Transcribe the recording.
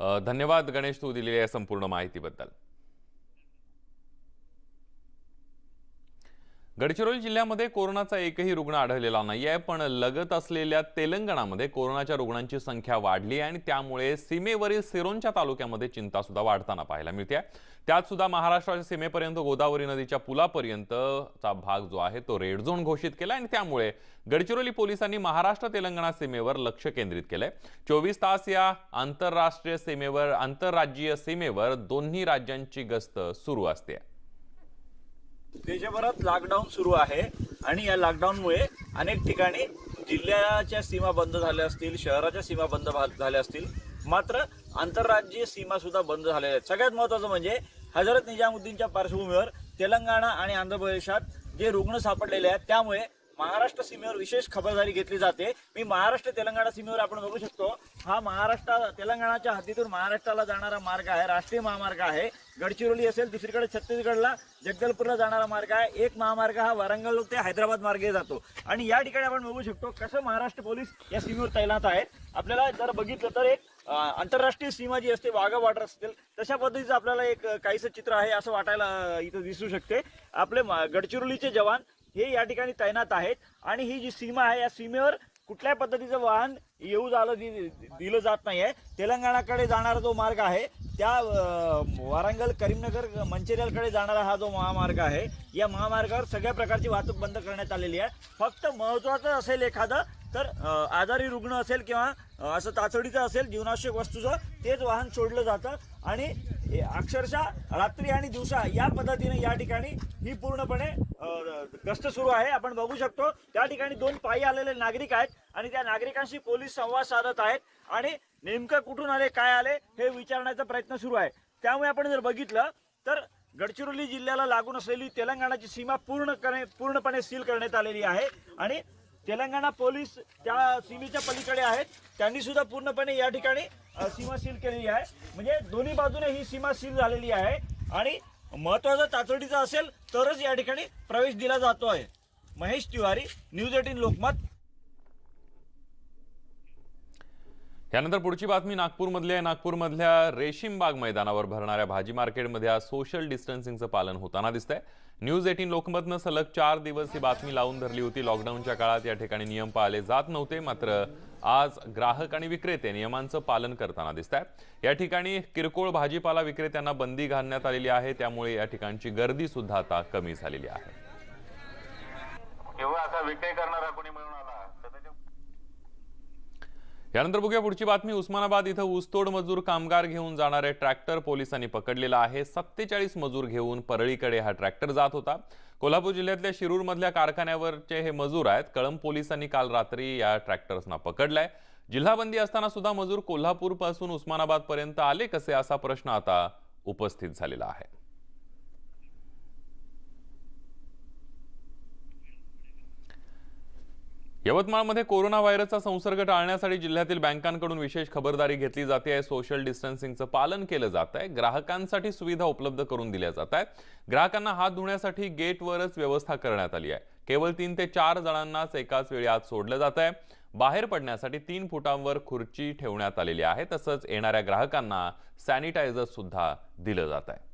धन्यवाद गणेश तू दिलेल्या या संपूर्ण माहितीबद्दल. गडचिरोली जिल्ह्यामध्ये कोरोनाचा एकही रुग्ण आढळलेला नाही आहे पण लगत असलेल्या तेलंगणामध्ये कोरोनाच्या रुग्णांची संख्या वाढली आहे आणि त्यामुळे सीमेवरील सिरोंच्या तालुक्यामध्ये चिंता सुद्धा वाढताना पाहायला मिळते त्यात सुद्धा महाराष्ट्राच्या सीमेपर्यंत गोदावरी नदीच्या पुलापर्यंतचा भाग जो आहे तो रेड झोन घोषित केला आणि त्यामुळे गडचिरोली पोलिसांनी महाराष्ट्र तेलंगणा सीमेवर लक्ष केंद्रित केलंय. चोवीस तास या आंतरराष्ट्रीय सीमेवर आंतरराज्यीय सीमेवर दोन्ही राज्यांची गस्त सुरू असते. देशभरात लॉकडाऊन सुरू आहे आणि या लॉकडाऊनमुळे अनेक ठिकाणी जिल्ह्याच्या सीमा बंद झाल्या असतील शहराच्या सीमा बंद झाल्या असतील. मात्र आंतरराज्यीय सीमा सुद्धा बंद झालेल्या आहेत. सगळ्यात महत्त्वाचं म्हणजे हजरत निजामुद्दीनच्या पार्श्वभूमीवर तेलंगणा आणि आंध्र प्रदेशात जे रुग्ण सापडलेले आहेत त्यामुळे महाराष्ट्र सीमेवर विशेष खबरदारी घेतली जाते. मी महाराष्ट्र तेलंगणा सीमेवर आपण बघू शकतो. हा महाराष्ट्र तेलंगणाच्या हद्दीतून महाराष्ट्राला जाणारा मार्ग आहे. राष्ट्रीय महामार्ग आहे. गडचिरोली असेल दुसरीकडे छत्तीसगडला जगदलपूरला जाणारा मार्ग आहे. एक महामार्ग हा वारंगल ते हैदराबाद मार्गे जातो. आणि या ठिकाणी आपण बघू शकतो कसं महाराष्ट्र पोलीस या सीमेवर तैनात आहेत. आपल्याला जर बघितलं तर एक आंतरराष्ट्रीय सीमा जी असते वाघा बॉर्डर असतील तशा पद्धतीचं आपल्याला एक काहीसं चित्र आहे असं वाटायला इथं दिसू शकते. आपले मा- गडचिरोलीचे जवान हे या ठिकाणी तैनात आहेत. आणि ही जी सीमा आहे या सीमेवर कुठल्या पद्धतीचं वाहन येऊ झालं दि- दिलं जात नाही आहे तेलंगणाकडे जाणारा जो मार्ग आहे त्या वारंगल करीमनगर मंचेरियलकडे जाणारा हा जो महामार्ग आहे या महामार्गावर सगळ्या प्रकारची वाहतूक बंद करण्यात आलेली आहे. फक्त महत्त्वाचं असेल एखादं तर आजारी रुग्ण असेल किंवा असं तातडीचं असेल जीवनावश्यक वस्तूचं तेच वाहन सोडलं जातं. आणि अक्षरशः रात्री आणि दिवसा या पद्धतीने या ठिकाणी ही पूर्णपणे गस्त सुरू आहे. आपण बघू शकतो त्या ठिकाणी दोन पायी आलेले नागरिक आहेत आणि त्या नागरिकांशी पोलीस संवाद साधत आहेत. आणि नेमकं कुठून आले काय आले हे विचारण्याचा प्रयत्न सुरू आहे. त्यामुळे आपण जर बघितलं तर गडचिरोली जिल्ह्याला लागून असलेली तेलंगणाची सीमा पूर्णपणे पूर्णपणे सील करण्यात आलेली आहे. आणि तेलंगणा पोलीस त्या सीमेच्या पलीकडे आहेत. त्यांनी सुद्धा पूर्णपणे या ठिकाणी सीमा सील केलेली आहे. म्हणजे दोन्ही बाजूने ही सीमा सील झालेली आहे. आणि महत्वाचं तातडीचं असेल तरच या ठिकाणी प्रवेश दिला जातो आहे. Mahesh Tiwari news eighteen Lokmat. यानंतर पुढची बातमी. नागपूरमधली आहे. नागपूरमधल्या रेशीमबाग मैदानावर भरणाऱ्या भाजी मार्केटमध्ये आज सोशल डिस्टन्सिंगचं पालन होताना दिसतंय. न्यूज एटीन लोकमतनं सलग चार दिवस ही बातमी लावून धरली होती. लॉकडाऊनच्या काळात या ठिकाणी नियम पाळले जात नव्हते. मात्र आज ग्राहक आणि विक्रेते नियमांचं पालन करताना दिसत आहे या ठिकाणी किरकोळ भाजीपाला विक्रेत्यांना बंदी घालण्यात आलेली आहे. त्यामुळे या ठिकाणची गर्दी सुद्धा आता कमी झालेली आहे. किंवा विक्री करणारा कोणी मिळून आला? यानंतर बघूया पुढची बातमी. उस्मानाबाद इथं ऊसतोड मजूर कामगार घेऊन जाणारे ट्रॅक्टर पोलिसांनी पकडलेला आहे. सत्तेचाळीस मजूर घेऊन परळीकडे हा ट्रॅक्टर जात होता. कोल्हापूर जिल्ह्यातल्या शिरूरमधल्या कारखान्यावरचे हे मजूर आहेत. कळंब पोलिसांनी काल रात्री या ट्रॅक्टर्सना पकडलाय. जिल्हाबंदी असताना सुद्धा मजूर कोल्हापूरपासून उस्मानाबादपर्यंत आले कसे? असा प्रश्न आता उपस्थित झालेला आहे. यवतमाळमध्ये कोरोना व्हायरसचा संसर्ग टाळण्यासाठी जिल्ह्यातील बँकांकडून विशेष खबरदारी घेतली जाते. आहे सोशल डिस्टन्सिंगचं पालन केलं जात आहे. ग्राहकांसाठी सुविधा उपलब्ध करून दिल्या जात आहेत. ग्राहकांना हात धुण्यासाठी गेटवरच व्यवस्था करण्यात आली आहे. केवळ तीन ते चार जणांनाच एकाच वेळी आत सोडलं जात आहे. बाहेर पडण्यासाठी तीन फुटांवर खुर्ची ठेवण्यात आलेली आहे. तसंच येणाऱ्या ग्राहकांना सॅनिटायझर सुद्धा दिलं जात आहे.